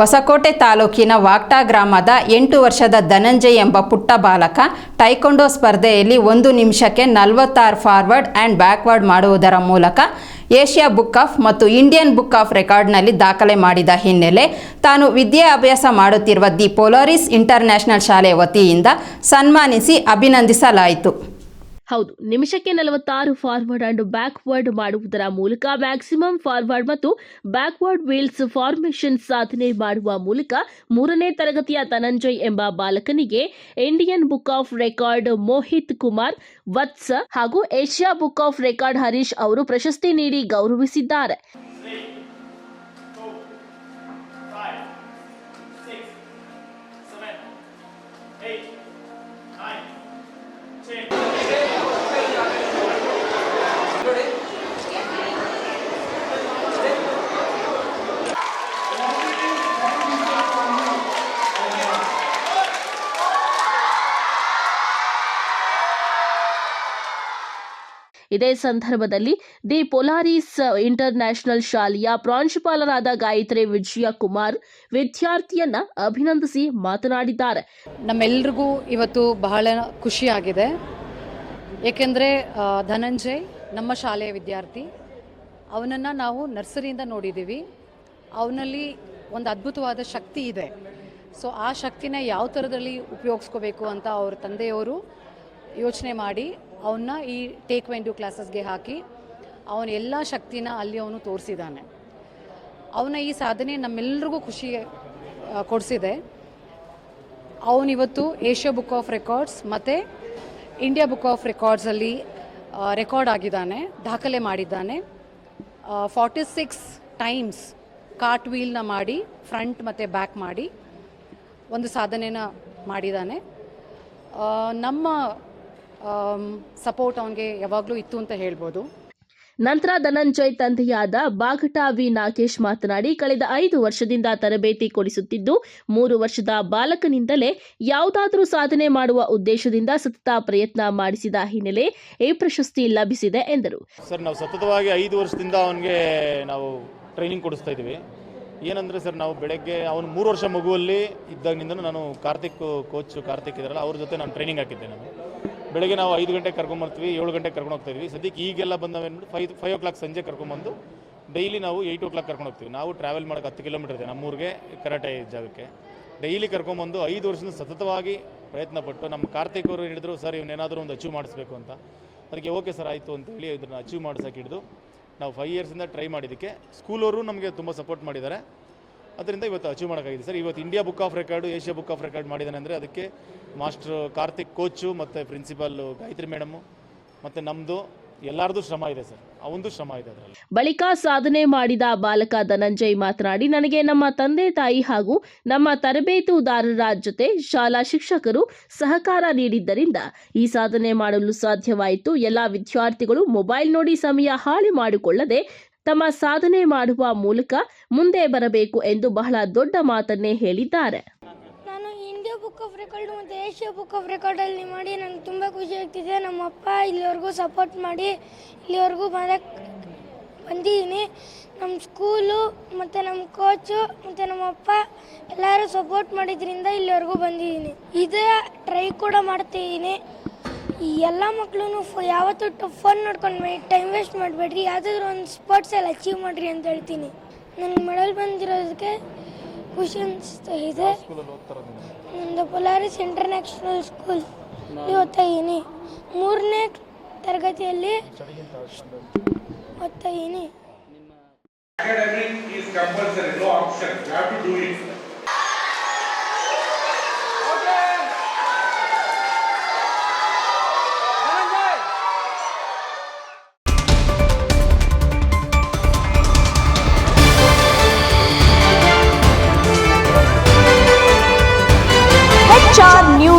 ಹೊಸಕೋಟೆ ತಾಲೂಕಿನ ವಾಕ್ಟಾ ಗ್ರಾಮದ ಎಂಟು ವರ್ಷದ ಧನಂಜಯ್ ಎಂಬ ಪುಟ್ಟ ಬಾಲಕ ಟೈಕೊಂಡೋ ಸ್ಪರ್ಧೆಯಲ್ಲಿ ಒಂದು ನಿಮಿಷಕ್ಕೆ ನಲವತ್ತಾರು ಫಾರ್ವರ್ಡ್ ಆ್ಯಂಡ್ ಬ್ಯಾಕ್ವರ್ಡ್ ಮಾಡುವುದರ ಮೂಲಕ ಏಷ್ಯಾ ಬುಕ್ ಆಫ್ ಮತ್ತು ಇಂಡಿಯನ್ ಬುಕ್ ಆಫ್ ರೆಕಾರ್ಡ್ನಲ್ಲಿ ದಾಖಲೆ ಮಾಡಿದ ಹಿನ್ನೆಲೆ ತಾನು ವಿದ್ಯಾಭ್ಯಾಸ ಮಾಡುತ್ತಿರುವ ದಿ ಪೊಲಾರಿಸ್ ಇಂಟರ್ನ್ಯಾಷನಲ್ ಶಾಲೆ ವತಿಯಿಂದ ಸನ್ಮಾನಿಸಿ ಅಭಿನಂದಿಸಲಾಯಿತು. ಹೌದು, ನಿಮಿಷಕ್ಕೆ ನಲವತ್ತಾರು ಫಾರ್ವರ್ಡ್ ಅಂಡ್ ಬ್ಯಾಕ್ವರ್ಡ್ ಮಾಡುವುದರ ಮೂಲಕ ಮ್ಯಾಕ್ಸಿಮಮ್ ಫಾರ್ವರ್ಡ್ ಮತ್ತು ಬ್ಯಾಕ್ವರ್ಡ್ ವೀಲ್ಸ್ ಫಾರ್ಮೇಷನ್ ಸಾಧನೆ ಮಾಡುವ ಮೂಲಕ ಮೂರನೇ ತರಗತಿಯ ಧನಂಜಯ್ ಎಂಬ ಬಾಲಕನಿಗೆ Indian book of record Mohit Kumar, Vatsa ಹಾಗೂ Asia book of record Harish ಅವರು ಪ್ರಶಸ್ತಿ ನೀಡಿ ಗೌರವಿಸಿದ್ದಾರೆ. ಇದೇ ಸಂದರ್ಭದಲ್ಲಿ ದಿ ಪೊಲಾರಿಸ್ ಇಂಟರ್ನ್ಯಾಷನಲ್ ಶಾಲೆಯ ಪ್ರಾಂಶುಪಾಲರಾದ ಗಾಯತ್ರಿ ವಿಜಯ ಕುಮಾರ್ ವಿದ್ಯಾರ್ಥಿಯನ್ನ ಅಭಿನಂದಿಸಿ ಮಾತನಾಡಿದ್ದಾರೆ. ನಮ್ಮೆಲ್ರಿಗೂ ಇವತ್ತು ಬಹಳ ಖುಷಿಯಾಗಿದೆ. ಏಕೆಂದರೆ ಧನಂಜಯ್ ನಮ್ಮ ಶಾಲೆಯ ವಿದ್ಯಾರ್ಥಿ. ಅವನನ್ನು ನಾವು ನರ್ಸರಿಯಿಂದ ನೋಡಿದ್ದೀವಿ ಅವನಲ್ಲಿ ಒಂದು ಅದ್ಭುತವಾದ ಶಕ್ತಿ ಇದೆ. ಸೊ, ಆ ಶಕ್ತಿನ ಯಾವ ಥರದಲ್ಲಿ ಉಪಯೋಗಿಸ್ಕೋಬೇಕು ಅಂತ ಅವ್ರ ತಂದೆಯವರು ಯೋಚನೆ ಮಾಡಿ ಅವನ್ನ ಈ ಟೇಕ್ ವೆಂಡ್ಯೂ ಕ್ಲಾಸಸ್ಗೆ ಹಾಕಿ ಅವನ ಎಲ್ಲ ಶಕ್ತಿನ ಅಲ್ಲಿ ಅವನು ತೋರಿಸಿದ್ದಾನೆ ಅವನ ಈ ಸಾಧನೆ ನಮ್ಮೆಲ್ಲರಿಗೂ ಖುಷಿ ಕೊಡಿಸಿದೆ. ಅವನಿವತ್ತು ಏಷ್ಯಾ ಬುಕ್ ಆಫ್ ರೆಕಾರ್ಡ್ಸ್ ಮತ್ತು ಇಂಡಿಯಾ ಬುಕ್ ಆಫ್ ರೆಕಾರ್ಡ್ಸಲ್ಲಿ ರೆಕಾರ್ಡ್ ಆಗಿದ್ದಾನೆ, ದಾಖಲೆ ಮಾಡಿದ್ದಾನೆ. ಫಾರ್ಟಿ ಸಿಕ್ಸ್ ಟೈಮ್ಸ್ ಕಾರ್ಟ್ ವೀಲ್ನ ಮಾಡಿ ಫ್ರಂಟ್ ಮತ್ತು ಬ್ಯಾಕ್ ಮಾಡಿ, ಒಂದು ಸಾಧನೆನ ಮಾಡಿದ್ದಾನೆ ನಮ್ಮ ಸಪೋರ್ಟ್ ಅವನಿಗೆ ಯಾವಾಗಲೂ ಇತ್ತು ಅಂತ ಹೇಳ್ಬೋದು. ನಂತರ ಧನಂಜಯ್ ತಂದೆಯಾದ ಬಾಗಟ ವಿ ನಾಗೇಶ್ ಮಾತನಾಡಿ ಕಳೆದ ಐದು ವರ್ಷದಿಂದ ತರಬೇತಿ ಕೊಡಿಸುತ್ತಿದ್ದು ಮೂರು ವರ್ಷದ ಬಾಲಕನಿಂದಲೇ ಯಾವುದಾದರೂ ಸಾಧನೆ ಮಾಡುವ ಉದ್ದೇಶದಿಂದ ಸತತ ಪ್ರಯತ್ನ ಮಾಡಿಸಿದ ಹಿನ್ನೆಲೆ ಈ ಪ್ರಶಸ್ತಿ ಲಭಿಸಿದೆ ಎಂದರು. ಸರ್ ನಾವು ಸತತವಾಗಿ ಐದು ವರ್ಷದಿಂದ ಅವನಿಗೆ ನಾವು ಟ್ರೈನಿಂಗ್ ಕೊಡಿಸ್ತಾ ಇದ್ದೀವಿ. ಏನಂದರೆ ಸರ್ ನಾವು ಬೆಳಗ್ಗೆ ಅವನು ಮೂರು ವರ್ಷ ಮಗುವಲ್ಲಿ ಇದ್ದಾಗಿನಿಂದ ನಾನು ಕಾರ್ತಿಕ್ ಕೋಚ್ ಕಾರ್ತಿಕ್ ಇದ್ದಾರಲ್ಲ ಅವ್ರ ಜೊತೆ ನಾನು ಟ್ರೈನಿಂಗ್ ಹಾಕಿದ್ದೆ ನಾನು. ಬೆಳಗ್ಗೆ ನಾವು ಐದು ಗಂಟೆಗೆ ಕರ್ಕೊಂಬರ್ತೀವಿ ಏಳು ಗಂಟೆಗೆ ಕರ್ಕೊಂಡು ಹೋಗ್ತಾ ಇದ್ವಿ. ಸದ್ಯಕ್ಕೆ ಈಗೆಲ್ಲ ಬಂದವೇನು ಫೈವ್ ಫೈವ್ ಓ ಕ್ಲಾಕ್ ಸಂಜೆ ಕರ್ಕೊಂಬಂದು ಡೈಲಿ ನಾವು ಏಯ್ಟ್ ಓ ಕ್ಲಾಕ್ ಕರ್ಕೊಂಡು ಹೋಗ್ತೀವಿ. ನಾವು ಟ್ರಾವೆಲ್ ಮಾಡೋಕ್ಕೆ ಹತ್ತು ಕಿಲೋಮೀಟರ್ ಇದೆ ನಮ್ಮೂರಿಗೆ ಕರಾಟೆ ಜಾಗಕ್ಕೆ. ಡೈಲಿ ಕರ್ಕೊಂಬಂದು ಐದು ವರ್ಷದಿಂದ ಸತತವಾಗಿ ಪ್ರಯತ್ನ ಪಟ್ಟು ನಮ್ಮ ಕಾರ್ತಿಕ್ ಅವರು ಹೇಳಿದ್ರು, ಸರ್ ಇವನೇನಾದರೂ ಒಂದು ಅಚೀವ್ ಮಾಡಿಸ್ಬೇಕು ಅಂತ. ಅದಕ್ಕೆ ಓಕೆ ಸರ್ ಆಯಿತು. ಅಂತೇಳಿ ಇದನ್ನು ಅಚೀವ್ ಮಾಡ್ಸೋಕೆ ಹಿಡಿದು ನಾವು ಫೈವ್ ಇಯರ್ಸಿಂದ ಟ್ರೈ ಮಾಡಿದ್ದಕ್ಕೆ ಸ್ಕೂಲವರು ನಮಗೆ ತುಂಬ ಸಪೋರ್ಟ್ ಮಾಡಿದ್ದಾರೆ. ಅದರಿಂದ ಇವತ್ತು ಅಚೀವ್ ಮಾಡೋಕ್ಕಾಗಿದೆ. ಸರ್, ಇವತ್ತು India book of record Asia book of record ಮಾಡಿದ್ದಾನೆ ಅಂದರೆ ಅದಕ್ಕೆ ಮಾಸ್ಟರ್ ಕಾರ್ತಿಕ್ ಕೋಚು ಮತ್ತು ಪ್ರಿನ್ಸಿಪಾಲ್ ಗಾಯತ್ರಿ ಮೇಡಮು ಮತ್ತು ನಮ್ಮದು ಎಲ್ಲರದು ಶ್ರಮ ಇದೆ ಸರ್. ಅವಂದು ಶ್ರಮ ಇದೆ ಅದರಲ್ಲಿ. ಬಳಿಕ ಸಾಧನೆ ಮಾಡಿದ ಬಾಲಕ ಧನಂಜಯ್ ಮಾತನಾಡಿ, ನನಗೆ ನಮ್ಮ ತಂದೆ ತಾಯಿ ಹಾಗೂ ನಮ್ಮ ತರಬೇತುದಾರರ ಜೊತೆ ಶಾಲಾ ಶಿಕ್ಷಕರು ಸಹಕಾರ ನೀಡಿದ್ದರಿಂದ ಈ ಸಾಧನೆ ಮಾಡಲು ಸಾಧ್ಯವಾಯಿತು. ಎಲ್ಲ ವಿದ್ಯಾರ್ಥಿಗಳು ಮೊಬೈಲ್ ನೋಡಿ ಸಮಯ ಹಾಳು ಮಾಡಿಕೊಳ್ಳದೆ ತಮ್ಮ ಸಾಧನೆ ಮಾಡುವ ಮೂಲಕ ಮುಂದೆ ಬರಬೇಕು ಎಂದು ಬಹಳ ದೊಡ್ಡ ಮಾತನ್ನೇ ಹೇಳಿದ್ದಾರೆ. ನಾನು ಇಂಡಿಯಾ ಬುಕ್ ಆಫ್ ರೆಕಾರ್ಡ್ ಮತ್ತು ಏಷ್ಯಾ ಬುಕ್ ಆಫ್ ರೆಕಾರ್ಡಲ್ಲಿ ಮಾಡಿ ನನಗೆ ತುಂಬ ಖುಷಿ ಆಗ್ತಿದೆ. ನಮ್ಮ ಅಪ್ಪ ಇಲ್ಲಿವರೆಗೂ ಸಪೋರ್ಟ್ ಮಾಡಿ ಇಲ್ಲಿವರೆಗೂ ಬರೋಕ್ಕೆ ಬಂದಿದ್ದೀನಿ. ನಮ್ಮ ಸ್ಕೂಲು ಮತ್ತು ನಮ್ಮ ಕೋಚು ಮತ್ತು ನಮ್ಮ ಅಪ್ಪ ಎಲ್ಲರೂ ಸಪೋರ್ಟ್ ಮಾಡಿದ್ರಿಂದ ಇಲ್ಲಿವರೆಗೂ ಬಂದಿದ್ದೀನಿ. ಇದೇ ಟ್ರೈ ಕೂಡ ಮಾಡ್ತಿದ್ದೀನಿ. ಈ ಎಲ್ಲ ಮಕ್ಕಳು ಯಾವತ್ತೂ ಫೋನ್ ನೋಡ್ಕೊಂಡು ಟೈಮ್ ವೇಸ್ಟ್ ಮಾಡಬೇಡ್ರಿ. ಯಾವುದಾದ್ರೂ ಒಂದು ಸ್ಪೋರ್ಟ್ಸಲ್ಲಿ ಅಚೀವ್ ಮಾಡಿರಿ ಅಂತ ಹೇಳ್ತೀನಿ. ನನಗೆ ಮೆಡಲ್ ಬಂದಿರೋದಕ್ಕೆ ಖುಷಿ ಅನಿಸ್ತಾ ಇದೆ. ನಂದು ಪೊಲಾರಿಸ್ ಇಂಟರ್ನ್ಯಾಷನಲ್ ಸ್ಕೂಲ್ ಓದ್ತಾ ಇದ್ದೀನಿ ಮೂರನೇ ತರಗತಿಯಲ್ಲಿ ಓದ್ತಾ ಇದ್ದೀನಿ to do it.